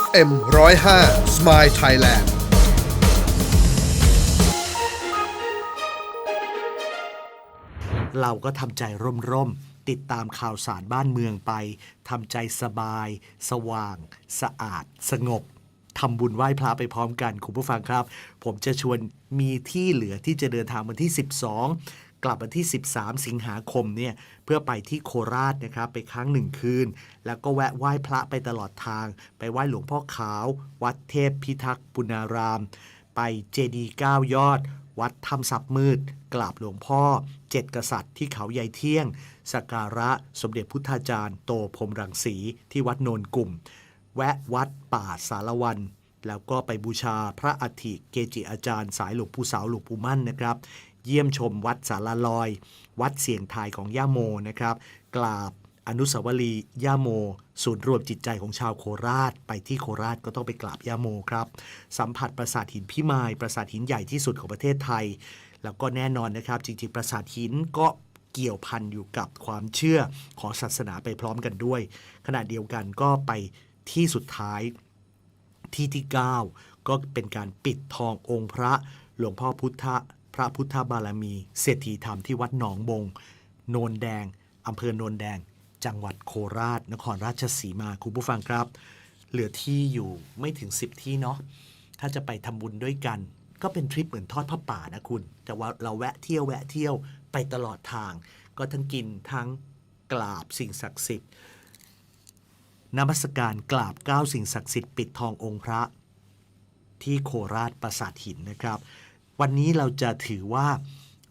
FM 105 Smile Thailand เราก็ทำใจร่มๆ ติดตามข่าวสารบ้านเมืองไปทำใจสบาย สว่าง สะอาด สงบทำบุญไหว้พระไปพร้อมกัน คุณผู้ฟังครับ ผมจะชวนมีที่เหลือที่จะเดินทางวันที่ 12 กลับวันที่ 13 สิงหาคมเนี่ยเพื่อไปที่โคราชนะครับไปค้างหนึ่งคืน แล้วก็แวะไหว้พระไปตลอดทาง ไปไหว้หลวงพ่อขาว วัดเทพพิทักษ์ปุณาราม ไปเจดีย์เก้ายอด วัดถ้ำซับมืด กราบหลวงพ่อเจ็ดกษัตริย์ที่เขาใยเที่ยงสักการะสมเด็จพุทธาจารย์โตพรมรังสีที่วัดโนนกลุ่ม แวะวัดป่าสารวันแล้วก็ไปบูชาพระอัฐิเกจิอาจารย์สายหลวงปู่สาวหลวงปู่มั่นนะครับ เยี่ยมชมวัดสารลอย วัดเสียงทายของย่าโมนะครับกราบอนุสาวรีย์ย่าโม ศูนย์รวมจิตใจของชาวโคราช ไปที่โคราชก็ต้องไปกราบย่าโมครับ สัมผัสปราสาทหินพิมาย ปราสาทหินใหญ่ที่สุดของประเทศไทย แล้วก็แน่นอนนะครับ จริงๆ ปราสาทหินก็เกี่ยวพันอยู่กับความเชื่อของศาสนาไปพร้อมกันด้วย ขณะเดียวกันก็ไปที่สุดท้ายที่ที่ 9 ก็เป็นการปิดทององค์พระหลวงพ่อพุทธ พระพุทธบารมีเศรษฐีธรรมที่วัดหนองบง โนนแดงอำเภอโนนแดง จังหวัดโคราช นครราชสีมาคุณผู้ฟังครับ เหลือที่อยู่ไม่ถึง 10 ที่เนาะถ้าจะไปทำบุญด้วยกัน ก็เป็นทริปเหมือนทอดผ้าป่านะคุณ แต่ว่าเราแวะเที่ยวแวะเที่ยวไปตลอดทาง ก็ทั้งกินทั้งกราบสิ่งศักดิ์สิทธิ์นมัสการกราบเก้าสิ่งศักดิ์สิทธิ์ปิดทององค์พระ ที่โคราชปราสาทหินนะครับ วันนี้เราจะถือว่า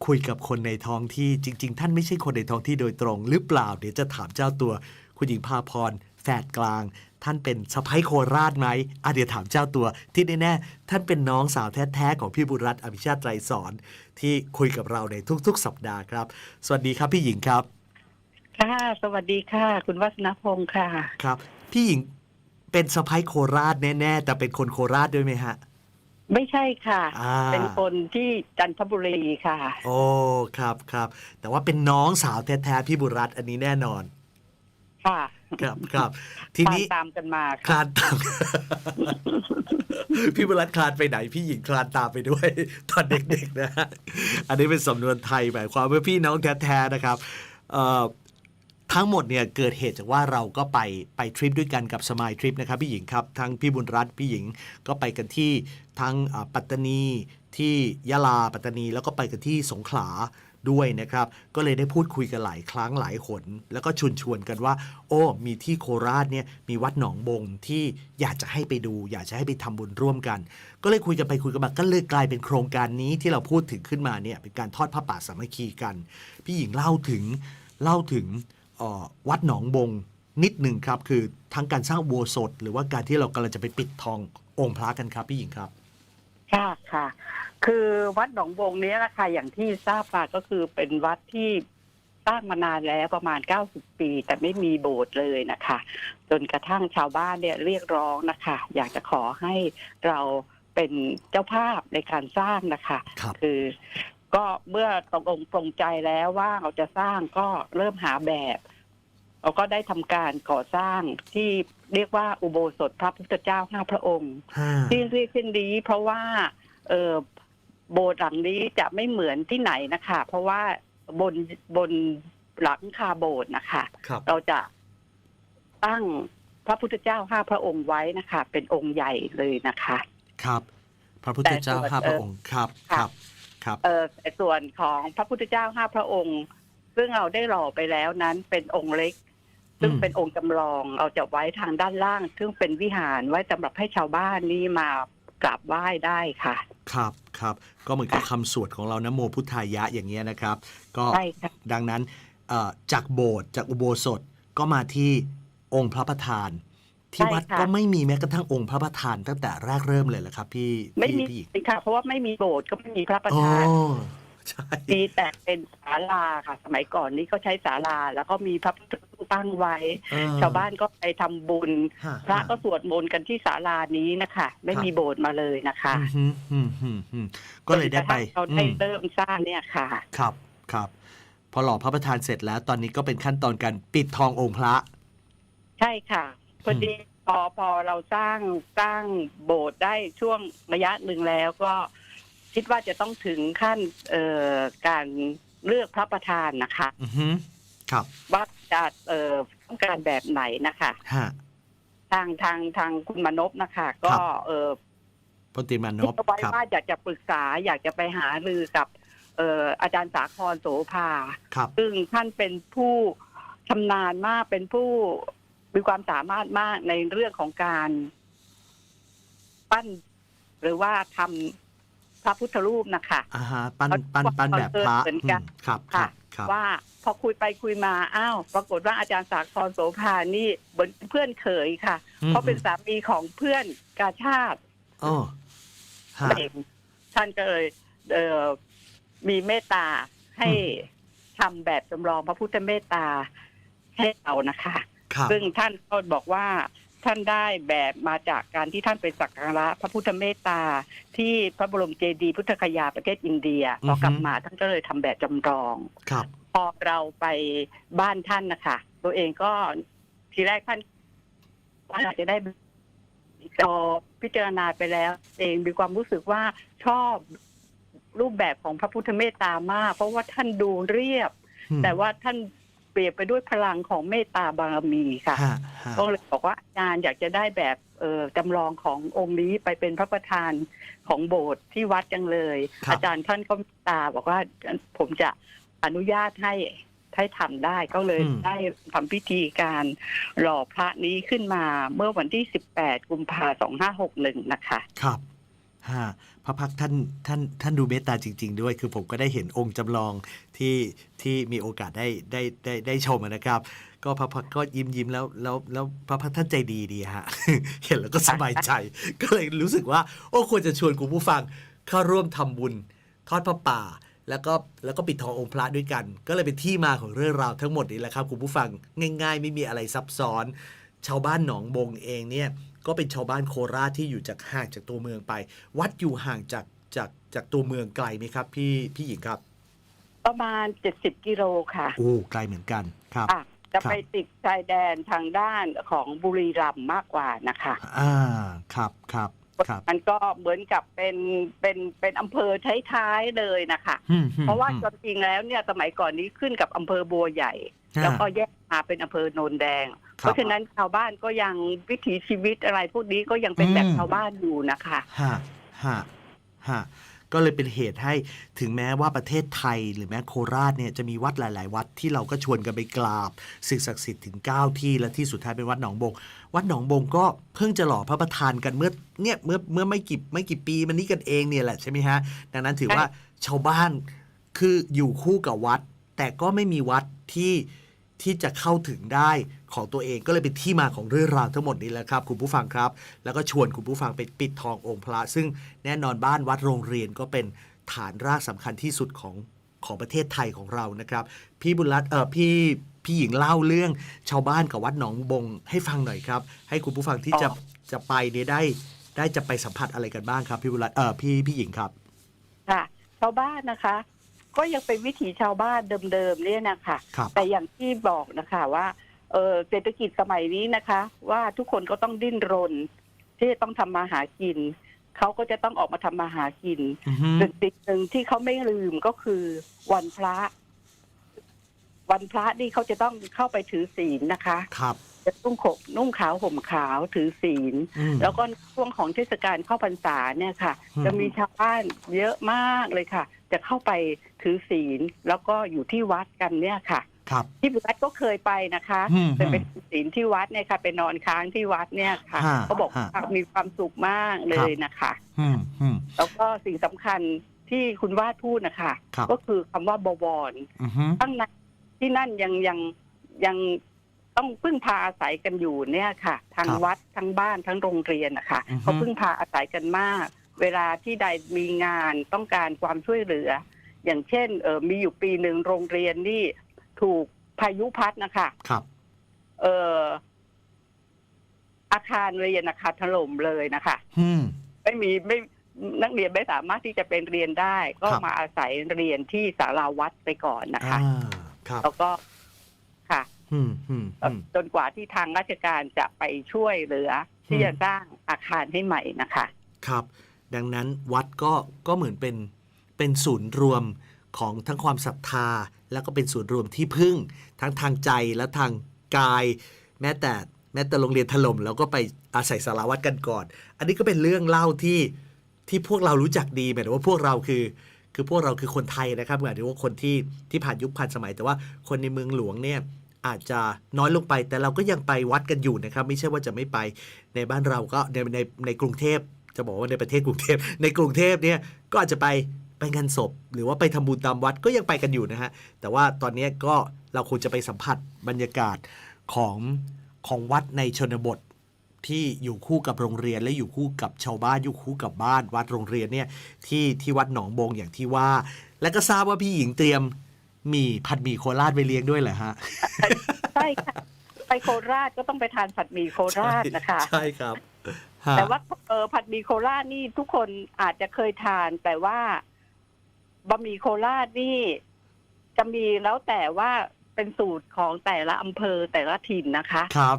คุยกับคนในท้องที่จริง ๆ ท่านไม่ใช่คนในท้องที่โดยตรง หรือเปล่า เดี๋ยวจะถามเจ้าตัว คุณหญิงพาพรแฝดกลาง ท่านเป็นสะพ้ยโคราชไหมอะเดี๋ยวถามเจ้าตัว ที่แน่ๆท่านเป็นน้องสาวแท้ๆของพี่บุญรัตน์อภิชาติไตรสอนที่คุยกับเราในทุก ๆ สัปดาห์ครับ สวัสดีครับพี่หญิงครับ ค่ะ สวัสดีค่ะ คุณวัฒนพงศ์ค่ะ ครับ พี่หญิงเป็นสะพ้ยโคราชแน่ๆแต่เป็นคนโคราชด้วยไหมฮะ ไม่ใช่ค่ะ อ่า เป็นคนที่จันทบุรีค่ะ โอ้ครับครับ แต่ว่าเป็นน้องสาวแท้ๆพี่บุญรัตน์อันนี้แน่นอน ค่ะครับครับ ทีนี้ ตามตามกันมาคลานตาม พี่บุญรัตน์คลานไปไหน พี่หญิงคลานตามไปด้วย ตอนเด็กๆนะฮะอันนี้เป็นสำนวนไทยหมายความว่าพี่น้องแท้ๆนะครับเอ่อ ทั้งหมดเนี่ยเกิดเหตุจากว่าเราก็ไปไปทริปด้วยกันกับสมายทริปนะครับพี่หญิงครับทั้งพี่บุญรัตน์พี่หญิงก็ไปกันที่ทั้งปัตตานีที่ยะลาปัตตานีแล้วก็ไปกันที่สงขลาด้วยนะครับ ก็เลยได้พูดคุยกันหลายครั้งหลายหนแล้วก็ชวนชวนกันว่า โอ้ มีที่โคราชเนี่ยมีวัดหนองบงที่อยากจะให้ไปดู อยากจะให้ไปทำบุญร่วมกัน ก็เลยคุยกันไปคุยกันมาก็เลยกลายเป็นโครงการนี้ที่เราพูดถึงขึ้นมาเนี่ยเป็นการทอดผ้าป่าสามัคคีกัน พี่หญิงเล่าถึงเล่าถึง วัดหนองบงนิดหนึ่งครับ คือทั้งการสร้างอุโบสถหรือว่าการที่เรากำลังจะไปปิดทององค์พระกันครับพี่หญิงครับค่ะค่ะ คือวัดหนองบงเนี้ยนะคะอย่างที่ทราบมาก็คือเป็นวัดที่สร้างมานานแล้วประมาณ 90 ปี แต่ไม่มีโบสถ์เลยนะคะ จนกระทั่งชาวบ้านเนี่ยเรียกร้องนะคะ อยากจะขอให้เราเป็นเจ้าภาพในการสร้างนะคะครับคือก็เมื่อตกลงปรงใจแล้วว่าเราจะสร้างก็เริ่มหาแบบ เราก็ได้ทำการก่อสร้างที่เรียกว่าอุโบสถพระพุทธเจ้าห้าพระองค์ห้าที่เรียกเช่นนี้เพราะว่าเออโบสถ์หลังนี้จะไม่เหมือนที่ไหนนะคะ เพราะว่าบนบนหลังคาโบสถ์นะคะครับเราจะตั้งพระพุทธเจ้าห้าพระองค์ไว้นะคะ เป็นองค์ใหญ่เลยนะคะ ครับ พระพุทธเจ้าแต่ส่วนห้าพระองค์ครับคค่ะรับครับ เออแต่ส่วนของพระพุทธเจ้าห้าพระองค์ ซึ่งเราได้หล่อไปแล้วนั้นเป็นองค์เล็ก ซึ่งอืมเป็นองค์จำลองเราจะไว้ทางด้านล่าง ซึ่งเป็นวิหารไว้สำหรับให้ชาวบ้านนี้มากราบไหว้ได้ค่ะ ครับครับก็เหมือนกับคำสวดของเรานะโมพุทธายะอย่างเงี้ยนะครับ ก็ใช่ค่ะ ดังนั้นเอ่อจากโบสถ์จากอุโบสถก็มาที่องค์พระประธาน ที่ใช่วัดค่ะ ก็ไม่มีแม้กระทั่งองค์พระประธานตั้งแต่แรกเริ่มเลยเหรอครับ พี่ไม่พี่มีพี่หญิงค่ะ เพราะว่าไม่มีโบสถ์ก็ไม่มีพระประอ๋อธาน ใช่มีแต่เป็นศาลาค่ะ สมัยก่อนนี้ก็ใช้ศาลา แล้วก็มีพระพุทธรูปตั้งไว้ เออชาวบ้านก็ไปทำบุญ ฮพระก็ฮสวดมนต์กันที่ศาลานี้นะคะ ไม่ครับมีโบสถ์มาเลยนะคะอืมฮึอืมฮึอืมก็เลยได้ไปจนกระทั่งเราได้อืม เริ่มสร้างเนี่ยค่ะ ครับครับ พอหล่อพระประธานเสร็จแล้ว ตอนนี้ก็เป็นขั้นตอนการปิดทององค์พระ ใช่ค่ะพอดีพอพอเราสร้างสร้างโบสถ์ได้ช่วงระยะหนึ่งแล้วก็ คิดว่าจะต้องถึงขั้นเอ่อการเลือกพระประธานนะคะอือฮึครับว่าจะเอ่อต้องการแบบไหนนะคะ ฮะ ทางทางทางคุณมนพนะคะ ก็ครับ เออพลตรีมานคิดพเอาไว้ครับ ว่าอยากจะปรึกษาอยากจะไปหารือกับ เอ่ออาจารย์สาครโสภา ครับ ซึ่งท่านเป็นผู้ชำนาญมากเป็นผู้มีความสามารถมากในเรื่องของการ ปั้น หรือว่าทำ พระพุทธรูปนะคะอ่าฮะปั้นเขาปั้นปั้นแบบพระเหมือนกันอืมครับครัค่ะบครับว่าพอคุยไปคุยมาอ้าวปรากฏว่าอาจารย์สาครโสภานี่เหมือนเพื่อนเขยค่ะอืมเพราะเป็นสามีของเพื่อนกาชาติโอ้ฮะเองท่านก็เลยเอ่อมีเมตตาให้ทำแบบจำลองพระพุทธเมตตาให้เรานะคะครับซึ่งท่านก็บอกว่า ท่านได้แบบมาจากการที่ท่านไปสักการะพระพุทธเมตตา ที่พระบรมเจดีย์พุทธคยาประเทศอินเดียพอกลับมาท่านก็เลยทำแบบจำลองครับพอเราไปบ้านท่านนะคะตัวเองก็ทีแรกท่านว่าอาจจะได้พอพิจารณาไปแล้ว เองมีความรู้สึกว่าชอบรูปแบบของพระพุทธเมตตามาก เพราะว่าท่านดูเรียบอืมแต่ว่าท่าน เปรียบไปด้วยพลังของเมตตาบารมีค่ะฮะฮะก็เลยบอกว่าอาจารย์อยากจะได้แบบเออจำลองขององค์นี้ไปเป็นพระประธานของโบสถ์ที่วัดจังเลย ครับ อาจารย์ท่านก็เมตตาบอกว่าผมจะอนุญาตให้ให้ทำได้ก็เลยได้ทำพิธีการหล่อพระนี้ขึ้นมาเมื่อวันที่ 18 กุมภาพันธ์2561 นะคะ ครับ ฮะพระพักท่านท่านท่านดูเมตตาจริง ๆ ด้วย คือผมก็ได้เห็นองค์จำลองที่ที่มีโอกาสได้ได้ได้ได้ชมนะครับ ก็พระพักก็ยิ้มยิ้มแล้วแล้วแล้วพระพักท่านใจดีดีฮะเห็นแล้วก็สบายใจ ก็เลยรู้สึกว่า โอ้ควรจะชวนคุณผู้ฟังเข้าร่วมทำบุญทอดพระป่า แล้วก็แล้วก็ปิดทององค์พระด้วยกัน ก็เลยเป็นที่มาของเรื่องราวทั้งหมดนี้แหละครับคุณผู้ฟังง่าย ๆ ไม่มีอะไรซับซ้อน ชาวบ้านหนองบงเองเนี่ย ก็เป็นชาวบ้านโคราชที่อยู่จากห่างจากตัวเมืองไป วัดอยู่ห่างจากจากจากตัวเมืองไกลไหมครับ พี่พี่หญิงครับ ประมาณ70กิโลค่ะโอ้ไกลเหมือนกันครับอะจะครับไปติดชายแดนทางด้านของบุรีรัมย์มากกว่านะคะอ่าครับครับครับมันก็เหมือนกับเป็นเป็นเป็นอำเภอท้ายๆเลยนะคะอืมอืมเพราะว่าอืมจริงๆแล้วเนี่ยสมัยก่อนนี้ขึ้นกับอำเภอบัวใหญ่อ่าแล้วก็แยกมาเป็นอำเภอโนนแดงครับ เพราะฉะนั้นชาวบ้านก็ยังวิถีชีวิตอะไรพวกนี้ก็ยังเป็นแบบอืมชาวบ้านอยู่นะคะฮะฮะฮะก็เลยเป็นเหตุให้ถึงแม้ว่าประเทศไทยหรือแม้โคราชเนี่ยจะมีวัดหลาย ๆ วัดที่เราก็ชวนกันไปกราบสิ่งศักดิ์สิทธิ์ถึง 9 ที่และที่สุดท้ายเป็นวัดหนองบง วัดหนองบงก็เพิ่งจะหล่อพระประธานกันเมื่อเนี่ยเมื่อเมื่อไม่กี่ไม่กี่ปีมันนี้กันเองเนี่ยแหละใช่ไหมฮะ ดังนั้นถือว่าชาวบ้านคืออยู่คู่กับวัด แต่ก็ไม่มีวัดที่ ที่จะเข้าถึงได้ของตัวเองก็เลยเป็นที่มาของเรื่องราวทั้งหมดนี้แหละครับ คุณผู้ฟังครับ แล้วก็ชวนคุณผู้ฟังไปปิดทององค์พระ ซึ่งแน่นอนบ้านวัดโรงเรียนก็เป็นฐานรากสำคัญที่สุดของของประเทศไทยของเรานะครับ พี่บุญรัตน์เออพี่พี่หญิงเล่าเรื่องชาวบ้านกับวัดหนองบงให้ฟังหน่อยครับ ให้คุณผู้ฟังที่จะอ๋อจะไปเนี่ยได้ ได้จะไปสัมผัสอะไรกันบ้างครับ พี่บุญรัตน์เออพี่พี่หญิงครับค่ะชาวบ้านนะคะ ก็ยังเป็นวิถีชาวบ้านเดิมๆเนี่ยนะคะครับ แต่อย่างที่บอกนะคะว่าเออเศรษฐกิจสมัยนี้นะคะ ว่าทุกคนก็ต้องดิ้นรน ที่จะต้องทำมาหากินเขาก็จะต้องออกมาทำมาหากินอือฮึสิ่งสิ่งหนึ่งที่เขาไม่ลืมก็คือวันพระ วันพระนี่เขาจะต้องเข้าไปถือศีลนะคะ ครับ จะนุ่งขบนุ่งขาวห่มขาวถือศีล อืม แล้วก็ช่วงของเทศกาลเข้าพรรษาเนี่ยค่ะ อืม จะมีชาวบ้านเยอะมากเลยค่ะ จะเข้าไปถือศีลแล้วก็อยู่ที่วัดกันเนี่ยค่ะ ครับ ที่วัดก็เคยไปนะคะอืมเคยไปถือศีลที่วัดเนี่ยค่ะไปนอนค้างที่วัดเนี่ยค่ะฮะเขาบอกฮะว่ามีความสุขมากเลยนะคะ อืมอืม แล้วก็สิ่งสำคัญที่คุณวาดพูดนะคะ ครับ ก็คือคำว่าบวร อือฮึตั้งนั้นที่นั่นยังยังยัง ต้องพึ่งพาอาศัยกันอยู่เนี่ยค่ะ ทางวัดทั้งบ้านทั้งโรงเรียนนะคะเขาพึ่งพาอาศัยกันมาก เวลาที่ใดมีงานต้องการความช่วยเหลือ อย่างเช่นเออมีอยู่ปีหนึ่งโรงเรียนนี่ถูกพายุพัดนะคะ ครับ เอออาคารเรียนนะคะถล่มเลยนะคะ อืม ไม่มีไม่นักเรียนไม่สามารถที่จะเป็นเรียนได้ ก็ครับ มาอาศัยเรียนที่ศาลาวัดไปก่อนนะคะ อ่าครับ แล้วก็ค่ะอืมอืมอืม จนกว่าที่ทางราชการจะไปช่วยเหลือ ที่อืมจะสร้างอาคารให้ใหม่นะคะ ครับ ดังนั้นวัดก็ก็เหมือนเป็นเป็นศูนย์รวมของทั้งความศรัทธา แล้วก็เป็นศูนย์รวมที่พึ่ง ทั้งทางใจและทางกาย แม้แต่แม้แต่โรงเรียนถล่มแล้วก็ไปอาศัยสารวัตรกันก่อน อันนี้ก็เป็นเรื่องเล่าที่ที่พวกเรารู้จักดีหมายถึงว่าพวกเราคือ คือพวกเราคือคนไทยนะครับหมายถึงว่าคนที่ที่ผ่านยุคผ่านสมัยแต่ว่าคนในเมืองหลวงเนี่ย อาจจะน้อยลงไป แต่เราก็ยังไปวัดกันอยู่นะครับ ไม่ใช่ว่าจะไม่ไปในบ้านเราก็ในในในกรุงเทพจะบอกว่าในประเทศกรุงเทพในกรุงเทพเนี่ยก็อาจจะไปไปงานศพ หรือว่าไปทำบุญตามวัดก็ยังไปกันอยู่นะฮะแต่ว่าตอนนี้ก็เราควรจะไปสัมผัสบรรยากาศของของวัดในชนบทที่อยู่คู่กับโรงเรียนและอยู่คู่กับชาวบ้านอยู่คู่กับบ้านวัดโรงเรียนเนี่ยที่ที่วัดหนองบงอย่างที่ว่า และก็ทราบว่าพี่หญิงเตรียม มีผัดหมี่โคราชไปเลี้ยงด้วยเหรอฮะใช่ค่ะไปโคราชก็ต้องไปทานผัดหมี่โคราชนะคะ ใช่ครับฮะแต่ว่าเออผัดหมี่โคราชนี่ทุกคนอาจจะเคยทาน แต่ว่าบะหมี่โคราชนี่ จะมีแล้วแต่ว่าเป็นสูตรของแต่ละอำเภอแต่ละถิ่นนะคะ ครับ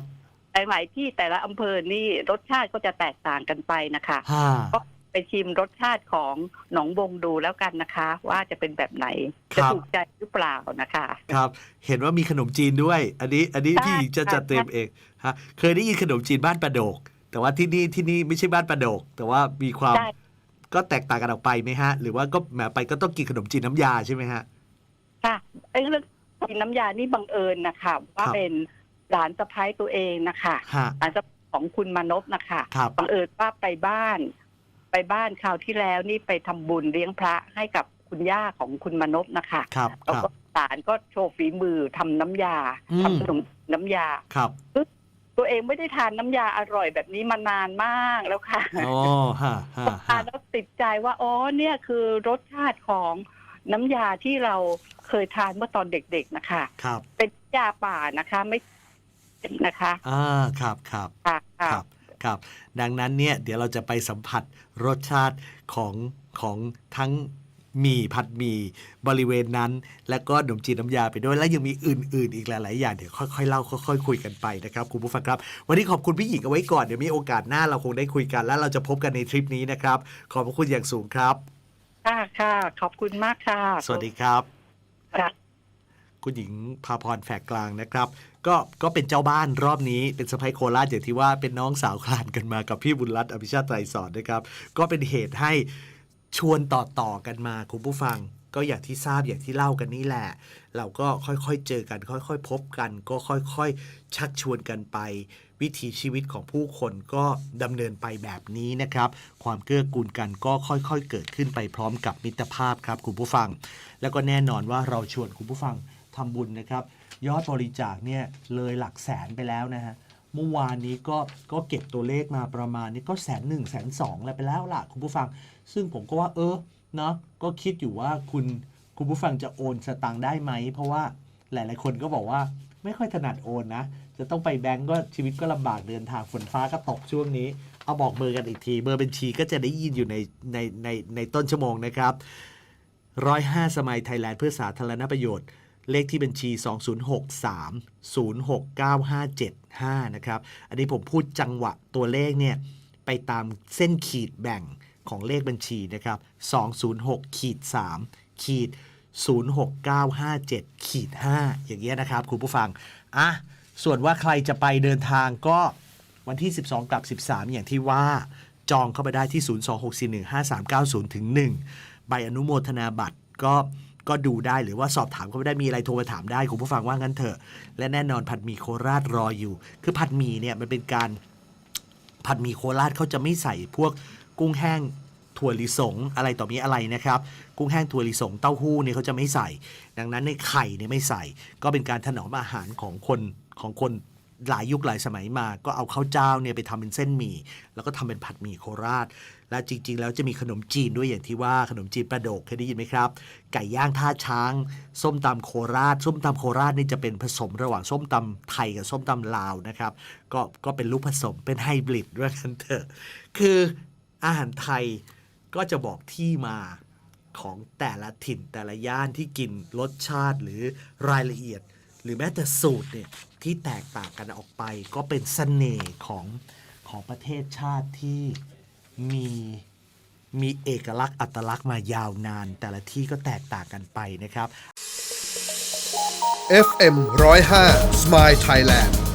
แต่หลายที่แต่ละอำเภอนี่รสชาติก็จะแตกต่างกันไปนะคะฮ่าก็ ไปชิมรสชาติของหนองบงดูแล้วกันนะคะ ว่าจะเป็นแบบไหนคจะรับถูกใจหรือเปล่านะคะ ครับ เห็นว่ามีขนมจีนด้วย อันนี้อันนี้ใช่พี่หญิงจะค่ะจัดเตรียมเองฮะเคยได้ยินขนมจีนบ้านประโดก แต่ว่าที่นี่ที่นี่ไม่ใช่บ้านประโดก แต่ว่ามีความได้ก็แตกต่างกันออกไปไหมฮะ หรือว่าก็แหมไปก็ต้องกินขนมจีนน้ำยาใช่ไหมฮะค่ะไอ้เรื่องกินน้ำยานี่บังเอิญนะคะว่าครับเป็นหลานสะพ้ายตัวเองนะคะฮะหลานสะพ้ายของคุณมานพนะคะครับบังเอิญว่าไปบ้าน ไปบ้านคราวที่แล้วนี่ไปทำบุญเลี้ยงพระให้กับคุณย่าของคุณมานพนะคะครับแล้วครับก็หลานก็โชว์ฝีมือทำน้ำยาอืมทำขนมน้ำยาครับตัวเองไม่ได้ทานน้ำยาอร่อยแบบนี้มานานมากแล้วค่ะอ๋อฮะฮะทาฮะนแล้วติดใจว่าอ๋อเนี่ยคือรสชาติของน้ำยาที่เราเคยทานเมื่อตอนเด็กๆนะคะครับเป็นยาป่านะคะ ไม่นะคะ อ่า ครับครับค่ะคค่ะรับ ครับ ดังนั้นเนี่ยเดี๋ยวเราจะไปสัมผัสรสชาติของของทั้งหมี่ผัดหมี่บริเวณนั้น แล้วก็ขนมจีนน้ำยาไปด้วย แล้วยังมีอื่น ๆ อีกหลาย ๆ อย่างเดี๋ยวค่อยๆเล่าค่อย ๆ คุยกันไปนะครับคุณผู้ฟังครับ วันนี้ขอบคุณพี่หญิงเอาไว้ก่อนเดี๋ยวมีโอกาสหน้าเราคงได้คุยกัน แล้วเราจะพบกันในทริปนี้นะครับ ขอบพระคุณอย่างสูงครับค่ะค่ะ ขอบคุณมากค่ะ สวัสดีครับค่ะคุณหญิงพาพรแฝกกลางนะครับ ก็ก็เป็นเจ้าบ้านรอบนี้เป็นสะพ้ยโคราชอย่างที่ว่าเป็นน้องสาวคลานกันมากับพี่บุญรัตน์อภิชาติไตรสอนนะครับ ก็เป็นเหตุให้ชวนต่อต่อๆกันมาคุณผู้ฟัง ก็อย่างที่ทราบอย่างที่เล่ากันนี่แหละ เราก็ค่อยๆเจอกัน ค่อยๆ พบกัน ก็ค่อยๆ ชักชวนกันไป วิถีชีวิตของผู้คนก็ดำเนินไปแบบนี้นะครับ ความเกื้อกูลกันก็ค่อยๆ เกิดขึ้นไปพร้อมกับมิตรภาพครับคุณผู้ฟัง แล้วก็แน่นอนว่าเราชวนคุณผู้ฟังทำบุญนะครับ ยอดบริจาคเนี่ยเลยหลักแสนไปแล้วนะฮะเมื่อวานนี้ก็ก็เก็บตัวเลขมาประมาณนี้ก็แสนหนึ่งแสนสองแล้วไปแล้วล่ะคุณผู้ฟัง ซึ่งผมก็ว่าเออเนาะก็คิดอยู่ว่าคุณคุณผู้ฟังจะโอนสตางค์ได้ไหม เพราะว่าหลาย ๆ คนก็บอกว่าไม่ค่อยถนัดโอนนะ จะต้องไปแบงก์ก็ชีวิตก็ลำบากเดินทางฝนฟ้าก็ตกช่วงนี้ เอาบอกเบอร์กันอีกที เบอร์บัญชีก็จะได้ยินอยู่ในในในในต้นชั่วโมงนะครับร้อยห้าสมัยไทยแลนด์เพื่อสาธารณประโยชน์ เลขที่บัญชี 2063 069575 นะครับ อันนี้ผมพูดจังหวะตัวเลขเนี่ยไปตามเส้นขีดแบ่งของเลขบัญชีนะครับ 206ขีด3ขีด06957ขีด5อย่างเงี้ยนะครับ คุณผู้ฟัง อะ ส่วนว่าใครจะไปเดินทางก็วันที่ 12 กับ 13 อย่างที่ว่าจองเข้าไปได้ที่ 026415390ถึง1ใบอนุโมทนาบัตรก็ ก็ดูได้หรือว่าสอบถามเข้าไปได้มีอะไรโทรมาถามได้คุณผู้ฟังว่างั้นเถอะ และแน่นอนผัดหมี่โคราชรออยู่ คือผัดหมี่เนี่ยมันเป็นการผัดหมี่โคราชเขาจะไม่ใส่พวกกุ้งแห้งถั่วลิสงอะไรต่อมีอะไรนะครับ กุ้งแห้งถั่วลิสงเต้าหู้เนี่ยเขาจะไม่ใส่ ดังนั้นในไข่เนี่ยไม่ใส่ ก็เป็นการถนอมอาหารของคนของคน หลายยุคหลายสมัยมา ก็เอาข้าวเจ้าเนี่ยไปทำเป็นเส้นหมี่แล้วก็ทำเป็นผัดหมี่โคราช และจริง ๆ แล้วจะมีขนมจีนด้วยอย่างที่ว่าขนมจีนประโดกเคยได้ยินไหมครับ ไก่ย่างท่าช้าง ส้มตำโคราช ส้มตำโคราชนี่จะเป็นผสมระหว่างส้มตำไทยกับส้มตำลาวนะครับ ก็ก็เป็นลูกผสมเป็นไฮบริดด้วยกันเถอะคืออาหารไทยก็จะบอกที่มาของแต่ละถิ่นแต่ละย่านที่กินรสชาติหรือรายละเอียด หรือแม้แต่สูตรเนี่ยที่แตกต่างกันออกไป ก็เป็นเสน่ห์ของของประเทศชาติที่มีมีเอกลักษณ์อัตลักษณ์มายาวนาน แต่ละที่ก็แตกต่างกันไปนะครับ FM 105 Smile Thailand